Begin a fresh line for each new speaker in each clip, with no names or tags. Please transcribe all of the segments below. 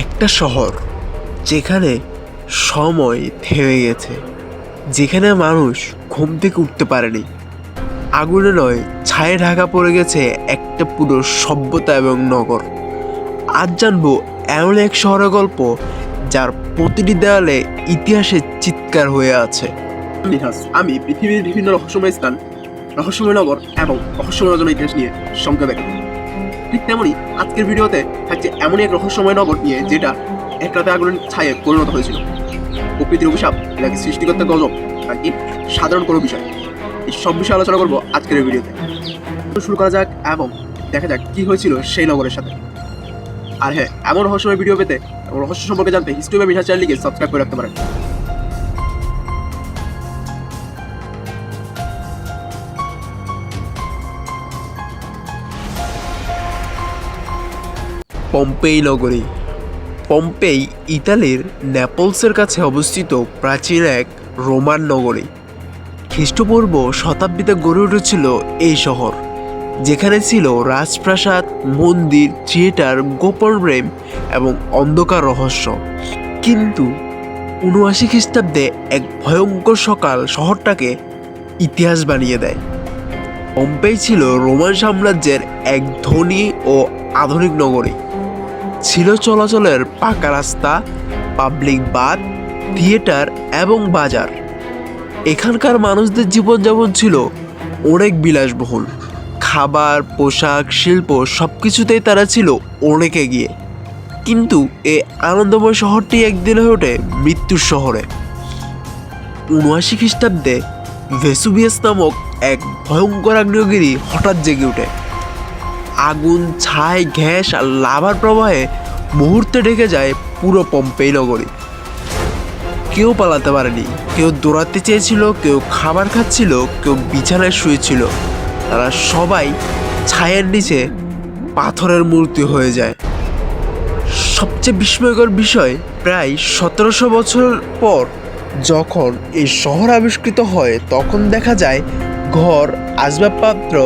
একটা শহর যেখানে সময় থেমে গেছে, যেখানে মানুষ ঘুম থেকে উঠতে পারেনি। আগুনে নয়, ছায়ে ঢাকা পড়ে গেছে একটা পুরো সভ্যতা এবং নগর। আজ জানব এমন এক শহরের গল্প যার প্রতিটি দেওয়ালে ইতিহাসের চিৎকার হয়ে আছে।
আমি পৃথিবীর বিভিন্ন রহস্যময় স্থান, রহস্যময় নগর এবং রহস্যময় ইতিহাস নিয়ে সংখ্যা দেখাব ঠিক তেমনই আজকের ভিডিওতে থাকছে এমনই এক রহস্যময় নগর নিয়ে যেটা এক রাতে আগুনের ছায়ে পরিণত হয়েছিল। প্রকৃতির অভিশাপ নাকি সৃষ্টিকর্তা গজব, নাকি সাধারণ কোনো বিষয়? এই সব বিষয়ে আলোচনা করব আজকের এই ভিডিওতে। শুরু করা যাক এবং দেখা যাক কি হয়েছিল সেই নগরের সাথে। আর হ্যাঁ এমন রহস্যময় ভিডিও পেতে রহস্য সম্পর্কে জানতে হিস্ট্রি বা মিঠা চ্যানেলটিকে সাবস্ক্রাইব করে রাখতে পারেন।
পম্পেই নগরী। পম্পেই ইতালির নেপলসের কাছে অবস্থিত প্রাচীন এক রোমান নগরী। খ্রিস্টপূর্ব শতাব্দীতে গড়ে উঠেছিল এই শহর, যেখানে ছিল রাজপ্রাসাদ, মন্দির, থিয়েটার, গোপন প্রেম এবং অন্ধকার রহস্য। কিন্তু উনআশি খ্রিস্টাব্দে এক ভয়ঙ্কর সকাল শহরটাকে ইতিহাস বানিয়ে দেয়। পম্পেই ছিল রোমান সাম্রাজ্যের এক ধনী ও আধুনিক নগরী। ছিল চলাচলের পাকা রাস্তা, পাবলিক বাথ থিয়েটার এবং বাজার। এখানকার মানুষদের জীবনযাপন ছিল অনেক বিলাসবহুল। খাবার, পোশাক, শিল্প সব কিছুতেই তারা ছিল অনেক এগিয়ে। কিন্তু এ আনন্দময় শহরটি একদিন হয়ে ওঠে মৃত্যুর শহরে। উনআশি খ্রিস্টাব্দে ভেসুভিয়াস নামক এক ভয়ঙ্কর আগ্নেয়গিরি হঠাৎ জেগে ওঠে। আগুন, ছাই গ্যাস আর লাভার প্রবাহে মুহূর্তে ঢেকে যায় পুরো পম্পেই নগরী। কেউ পালাতে পারেনি, কেউ দৌড়াতে চেয়েছিল, কেউ খাবার খাচ্ছিল, কেউ বিছানায় শুয়েছিল। তারা সবাই ছায়ের নিচে পাথরের মূর্তি হয়ে যায়। সবচেয়ে বিস্ময়কর বিষয়, প্রায় সতেরোশো বছর পর যখন এই শহর আবিষ্কৃত হয়, তখন দেখা যায় ঘর, আসবাবপত্র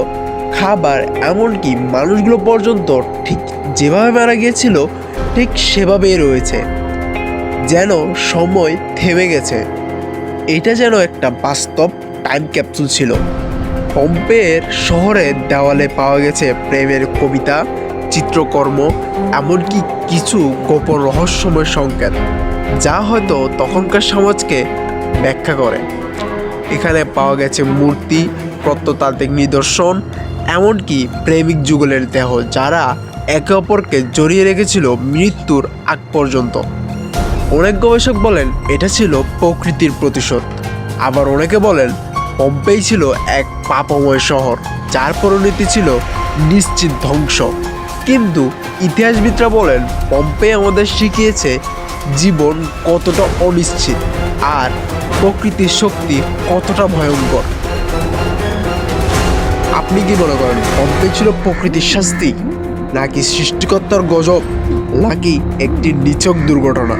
খাবার, এমনকি মানুষগুলো পর্যন্ত ঠিক যেভাবে মারা গিয়েছিল, ঠিক সেভাবেই রয়েছে। যেন সময় থেমে গেছে। এটা যেন একটা বাস্তব টাইম ক্যাপসুল ছিল। পম্পের শহরের দেওয়ালে পাওয়া গেছে প্রেমের কবিতা, চিত্রকর্ম, এমনকি কিছু গোপন রহস্যময় সংকেত, যা হয়তো তখনকার সমাজকে ব্যাখ্যা করে। এখানে পাওয়া গেছে মূর্তি, প্রত্নতাত্ত্বিক নিদর্শন এমনকি প্রেমিক যুগলের দেহ যারা একে অপরকে জড়িয়ে রেখেছিল মৃত্যুর আগ পর্যন্ত। অনেক গবেষক বলেন, এটা ছিল প্রকৃতির প্রতিশোধ। আবার অনেকে বলেন, পম্পেই ছিল এক পাপময় শহর, যার পরিণতি ছিল নিশ্চিত ধ্বংস। কিন্তু ইতিহাসবিদরা বলেন, পম্পে আমাদের শিখিয়েছে জীবন কতটা অনিশ্চিত আর প্রকৃতির শক্তি কতটা ভয়ঙ্কর। আপনি কি মনে করেন পম্পে ছিল প্রকৃতির শাস্তি? নাকি সৃষ্টিকর্তার গজব? নাকি একটি নিছক দুর্ঘটনা?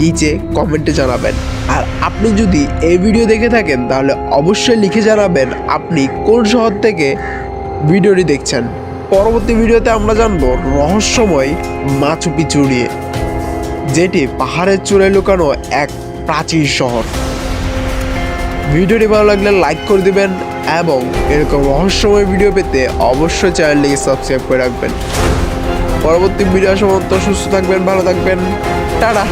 নিচে কমেন্টে জানাবেন। আর আপনি যদি এই ভিডিও দেখে থাকেন, তাহলে অবশ্যই লিখে জানাবেন আপনি কোন শহর থেকে ভিডিওটি দেখছেন। পরবর্তী ভিডিওতে আমরা জানব রহস্যময় মাছু পিছু নিয়ে, যেটি পাহাড়ের চূড়ায় লুকানো এক প্রাচীন শহর। ভিডিওটি ভালো লাগলে লাইক করে দিবেন এবং এরকম রহস্যময় ভিডিও পেতে অবশ্যই চ্যানেলটিকে সাবস্ক্রাইব করে রাখবেন। পরবর্তী ভিডিও সমস্ত সুস্থ থাকবেন, ভালো থাকবেন। টাটা!